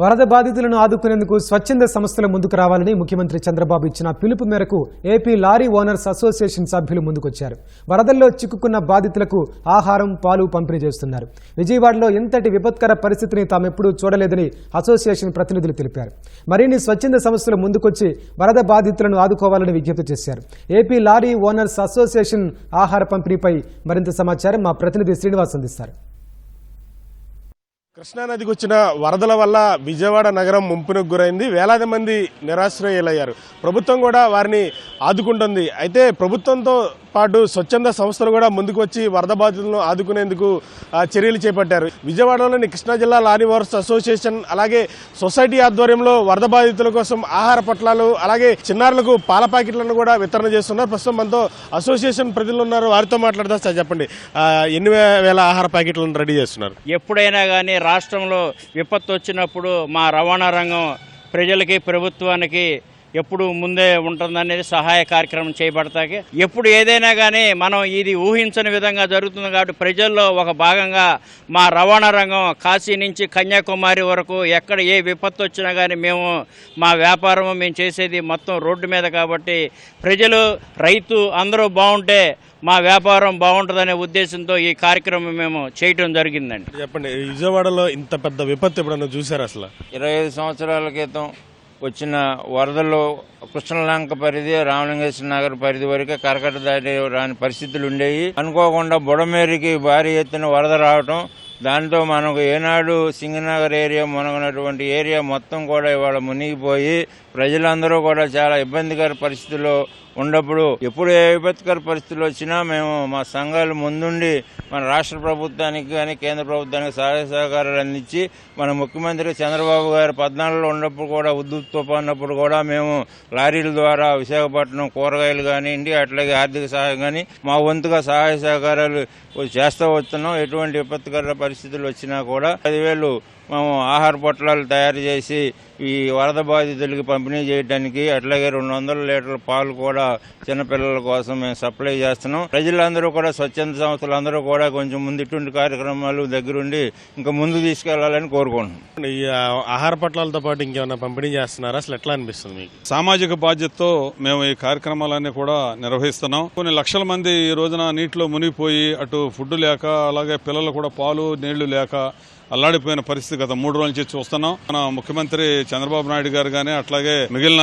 వరద బాధితులను ఆదుకునేందుకు స్వచ్ఛంద సంస్థలు ముందుకు రావాలని ముఖ్యమంత్రి చంద్రబాబు ఇచ్చిన పిలుపు మేరకు ఏపీ లారీ ఓనర్స్ అసోసియేషన్ సభ్యులు ముందుకొచ్చారు. వరదల్లో చిక్కుకున్న బాధితులకు ఆహారం పాలు పంపిణీ చేస్తున్నారు. విజయవాడలో ఇంతటి విపత్కర పరిస్థితిని తామెప్పుడూ చూడలేదని అసోసియేషన్ ప్రతినిధులు తెలిపారు. మరిన్ని స్వచ్ఛంద సంస్థలు ముందుకొచ్చి వరద బాధితులను ఆదుకోవాలని విజ్ఞప్తి చేశారు. ఏపీ లారీ ఓనర్స్ అసోసియేషన్ ఆహార పంపిణీపై మరింత సమాచారం మా ప్రతినిధి శ్రీనివాస్ అందిస్తారు. కృష్ణానదికి వచ్చిన వరదల వల్ల విజయవాడ నగరం ముంపునకు గురైంది. వేలాది మంది నిరాశ్రయులయ్యారు. ప్రభుత్వం కూడా వారిని ఆదుకుంటుంది. అయితే ప్రభుత్వంతో పాటు స్వచ్ఛంద సంస్థలు కూడా ముందుకు వచ్చి వరద బాధితులను ఆదుకునేందుకు చర్యలు చేపట్టారు. విజయవాడలోని కృష్ణా జిల్లా లారీ అసోసియేషన్ అలాగే సొసైటీ ఆధ్వర్యంలో వరద బాధితుల కోసం ఆహార పట్లాలు అలాగే చిన్నారులకు పాల ప్యాకెట్లను కూడా వితరణ చేస్తున్నారు. ప్రస్తుతం మనతో అసోసియేషన్ ప్రజలు ఉన్నారు. వారితో మాట్లాడదా సార్ చెప్పండి. ఎన్ని వేల ఆహార ప్యాకెట్లను రెడీ చేస్తున్నారు? ఎప్పుడైనా కానీ రాష్ట్రంలో విపత్తు వచ్చినప్పుడు మా రవాణా రంగం ప్రజలకి ప్రభుత్వానికి ఎప్పుడు ముందే ఉంటుందనేది సహాయ కార్యక్రమం చేయబడతాకి. ఎప్పుడు ఏదైనా కానీ మనం ఇది ఊహించని విధంగా జరుగుతుంది కాబట్టి ప్రజల్లో ఒక భాగంగా మా రవాణా రంగం కాశీ నుంచి కన్యాకుమారి వరకు ఎక్కడ ఏ విపత్తు వచ్చినా కానీ మేము మా వ్యాపారం మేము చేసేది మొత్తం రోడ్డు మీద కాబట్టి ప్రజలు రైతు అందరూ బాగుంటే మా వ్యాపారం బాగుంటుందనే ఉద్దేశంతో ఈ కార్యక్రమం మేము చేయటం జరిగిందండి. చెప్పండి విజయవాడలో ఇంత పెద్ద విపత్తు ఎప్పుడన్నా చూసారు అసలు? ఇరవై ఐదు సంవత్సరాల క్రితం వచ్చిన వరదలు కృష్ణలంక పరిధి రామలింగేశ్వర నగర్ పరిధి వరకు కరకట దాటి రాని పరిస్థితులు ఉండేవి. అనుకోకుండా బుడమేరికి భారీ ఎత్తున వరద రావటం దాంతో మనకు ఏనాడు సింగనగర్ ఏరియా మునగనటువంటి ఏరియా మొత్తం కూడా ఇవాళ మునిగిపోయి ప్రజలందరూ కూడా చాలా ఇబ్బందికర పరిస్థితుల్లో ఉన్నప్పుడు ఎప్పుడు ఏ విపత్కర పరిస్థితులు వచ్చినా మేము మా సంఘాలు ముందుండి మన రాష్ట్ర ప్రభుత్వానికి కానీ కేంద్ర ప్రభుత్వానికి సహాయ సహకారాలు అందించి మన ముఖ్యమంత్రి చంద్రబాబు గారు పద్నాలుగులో ఉన్నప్పుడు కూడా ఉద్దుత్ తుఫాన్నప్పుడు కూడా మేము లారీల ద్వారా విశాఖపట్నం కూరగాయలు కానివ్వండి అట్లాగే ఆర్థిక సహాయం కానీ మా వంతుగా సహాయ సహకారాలు చేస్తూ వస్తున్నాం. ఎటువంటి విపత్కర పరిస్థితులు వచ్చినా కూడా పదివేలు మేము ఆహార పొట్లాలు తయారు చేసి ఈ వరద బాధితులకి పంపిణీ చేయడానికి అట్లాగే రెండు వందల లీటర్ల పాలు కూడా చిన్నపిల్లల కోసం మేము సప్లై చేస్తున్నాం. ప్రజలందరూ కూడా స్వచ్ఛంద సంస్థలు అందరూ కూడా కొంచెం ముందు ఇటువంటి కార్యక్రమాలు దగ్గరుండి ఇంకా ముందు తీసుకెళ్ళాలని కోరుకుంటున్నాం. ఈ ఆహార పట్లాలతో పాటు ఇంకేమైనా పంపిణీ చేస్తున్నారా? అసలు ఎట్లా అనిపిస్తుంది మీకు? సామాజిక బాధ్యతతో మేము ఈ కార్యక్రమాలన్నీ కూడా నిర్వహిస్తున్నాం. కొన్ని లక్షల మంది ఈ రోజున నీటిలో మునిగిపోయి అటు ఫుడ్ లేక అలాగే పిల్లలు కూడా పాలు నీళ్ళు లేక అల్లాడిపోయిన పరిస్థితి గత మూడు రోజుల నుంచి చూస్తున్నాం. మన ముఖ్యమంత్రి చంద్రబాబు నాయుడు గారు కానీ అట్లాగే మిగిలిన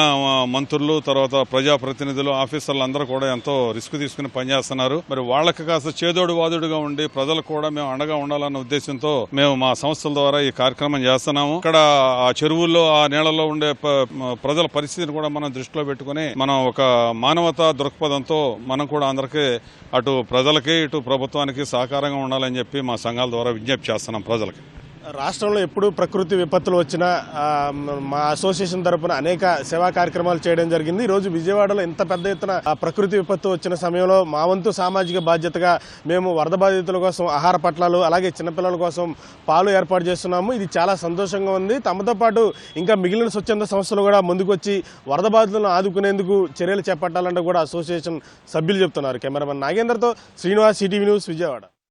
మంత్రులు తర్వాత ప్రజాప్రతినిధులు ఆఫీసర్లు అందరూ కూడా ఎంతో రిస్క్ తీసుకుని పనిచేస్తున్నారు. మరి వాళ్ళకి కాస్త చేదోడు వాదుడుగా ఉండి ప్రజలకు కూడా మేము అండగా ఉండాలన్న ఉద్దేశంతో మేము మా సంస్థల ద్వారా ఈ కార్యక్రమం చేస్తున్నాము. ఇక్కడ ఆ చెరువుల్లో ఆ నీళ్ళలో ఉండే ప- ప్రజల పరిస్థితిని కూడా మనం దృష్టిలో పెట్టుకుని మనం ఒక మానవతా దృక్పథంతో మనం కూడా అందరికీ అటు ప్రజలకి ఇటు ప్రభుత్వానికి సహకారంగా ఉండాలని చెప్పి మా సంఘాల ద్వారా విజ్ఞప్తి చేస్తున్నాం ప్రజలకి. రాష్ట్రంలో ఎప్పుడు ప్రకృతి విపత్తులు వచ్చినా మా అసోసియేషన్ తరపున అనేక సేవా కార్యక్రమాలు చేయడం జరిగింది. ఈ రోజు విజయవాడలో ఇంత పెద్ద ఎత్తున ఆ, ప్రకృతి విపత్తు వచ్చిన సమయంలో మా వంతు సామాజిక బాధ్యతగా మేము వరద బాధితుల కోసం ఆహార పట్లాలు అలాగే చిన్నపిల్లల కోసం పాలు ఏర్పాటు చేస్తున్నాము. ఇది చాలా సంతోషంగా ఉంది. తమతో పాటు ఇంకా మిగిలిన స్వచ్ఛంద సంస్థలు కూడా ముందుకొచ్చి వరద బాధితులను ఆదుకునేందుకు చర్యలు చేపట్టాలంటే కూడా అసోసియేషన్ సభ్యులు చెప్తున్నారు. కెమెరామెన్ నాగేందర్తో శ్రీనివాస్ సిటీవీ న్యూస్ విజయవాడ.